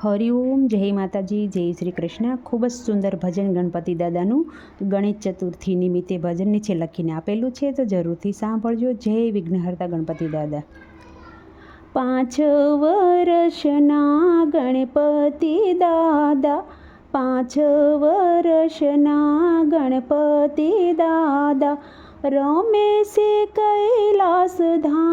હરિઓમ, જય માતાજી, જય શ્રી કૃષ્ણ. ખૂબ જ સુંદર ભજન ગણપતિ દાદાનું ગણેશ ચતુર્થી નિમિત્તે ભજન નીચે લખીને આપેલું છે, તો જરૂરથી સાંભળજો. જય વિઘ્નહર્તા ગણપતિ દાદા. પાંચ વર્ષના ગણપતિ દાદા, પાંચ વર્ષના ગણપતિ દાદા, રમેશે કૈલાસ ધામ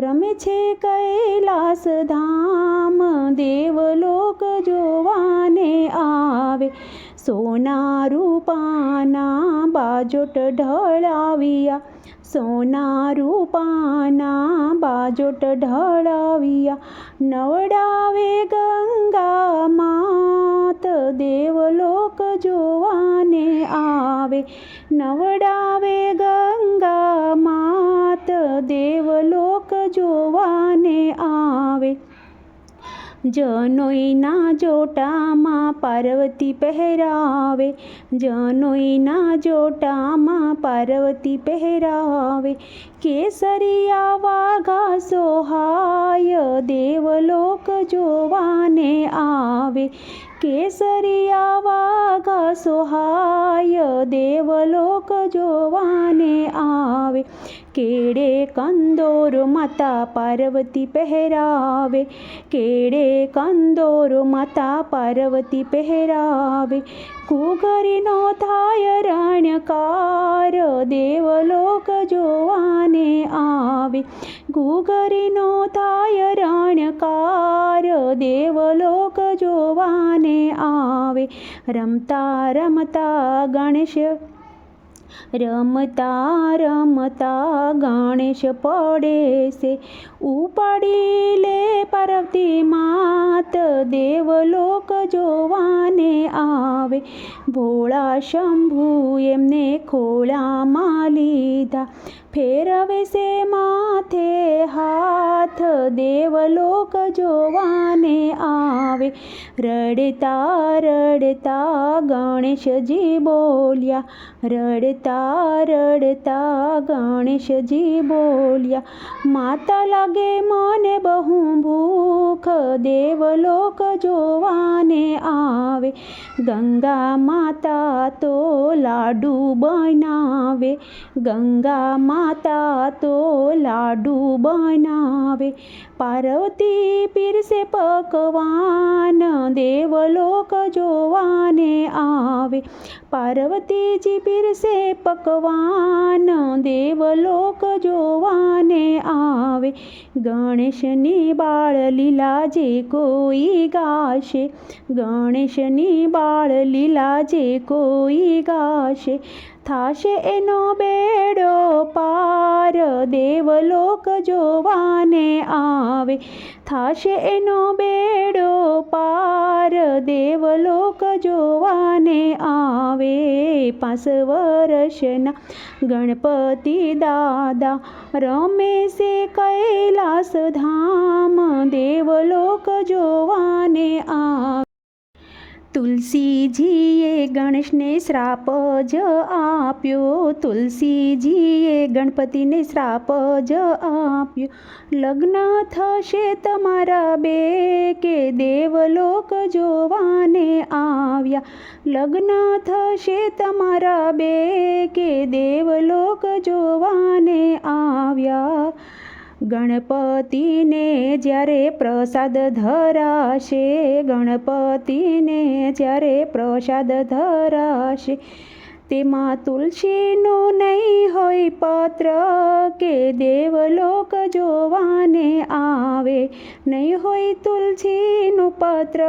રમે છે કૈલાસ ધામ. દેવલોક જોવાને આવે. સોના રૂપાના બાજોટ ઢળાવ્યા. સોના રૂપાના બાજોટ ઢળાવ્યા. નવડાવે ગંગા માત. દેવલોક જોવાને આવે. નવડાવે ગંગા માત. દેવલોક જોવાને આવે. જનોઈના જોટામાં પાર્વતી પહેરાવે. જનોઈના જોટામાં પાર્વતી પહેરાવે. કેસરિયા વાઘા સોહાય દેવલોક જોવાને આવે. કેસરિયા વાઘા સોહાય દેવલોક જોવાને આવે. કેડે કંદોર માતા પાર્વતી પહેરાવે? કેડે કંદોર માતા પાર્વતી પહેરાવે? કુગરીનો થાય રણકાર દેવલોક જોવાને આવે. કુગરીનો થાય રણકાર દેવલોક જોવાને આવે. રમતા રમતા ગણેશ રમતા રમતા ગણેશ પડે છે. ઉપાડી લે પાર્વતી માત દેવલોક જોવાને આવે. ભોળા શંભુ એમને ખોળામાં લીધા. ફેરવે સે માથે હાથ, દેવલોક જોવાને આવે. રડતા રડતા ગણેશજી બોલ્યા. રડતા રડતા ગણેશજી બોલ્યા. માતા લાગે મને બહુ ભૂખ, દેવલોક જોવાને આવે. ગંગા માતા તો લાડુ બનાવે ગંગા માતા તો લાડુ બનાવે. પાર્વતી પીરસે પકવાન દેવલોક જોવાને આવે. પાર્વતીજી પીરસે પકવાન, દેવલોક જોવાને આવે. ગણેશની બાળ લીલા જે કોઈ ગાશે, ગણેશની બાળ લીલા જે કોઈ ગાશે. થાશે એનો બેડો પાર, દેવલોક જોવાને આવે. થાશે એનો બેડો પાર દેવલોક જોવાને આવે પાંચ વર્ષના ગણપતિ દાદા રમેશે કૈલાસ ધામ દેવલોક જોવાને આવે તુલસીજીએ ગણેશને શ્રાપ જ આપ્યો. તુલસીજીએ ગણપતિને શ્રાપ જ આપ્યો. લગ્ન થશે તમારા બે કે દેવલોક જોવાને આવ્યા? લગ્ન થશે તમારા બે કે દેવલોક જોવાને આવ્યા? ગણપતિને જ્યારે પ્રસાદ ધરાશે ગણપતિને જ્યારે પ્રસાદ ધરાશે તેમાં તુલસીનું નહીં હોય પત્ર, કે દેવલોક જોવાને આવે. નહીં હોય તુલસીનું પત્ર,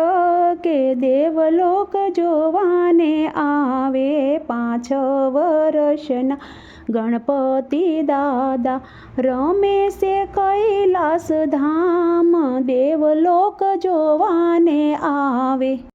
કે દેવલોક જોવાને આવે. પાંચ વર્ષના ગણપતિ દાદા રમેશે કૈલાસ ધામ દેવલોક જોવાને આવે.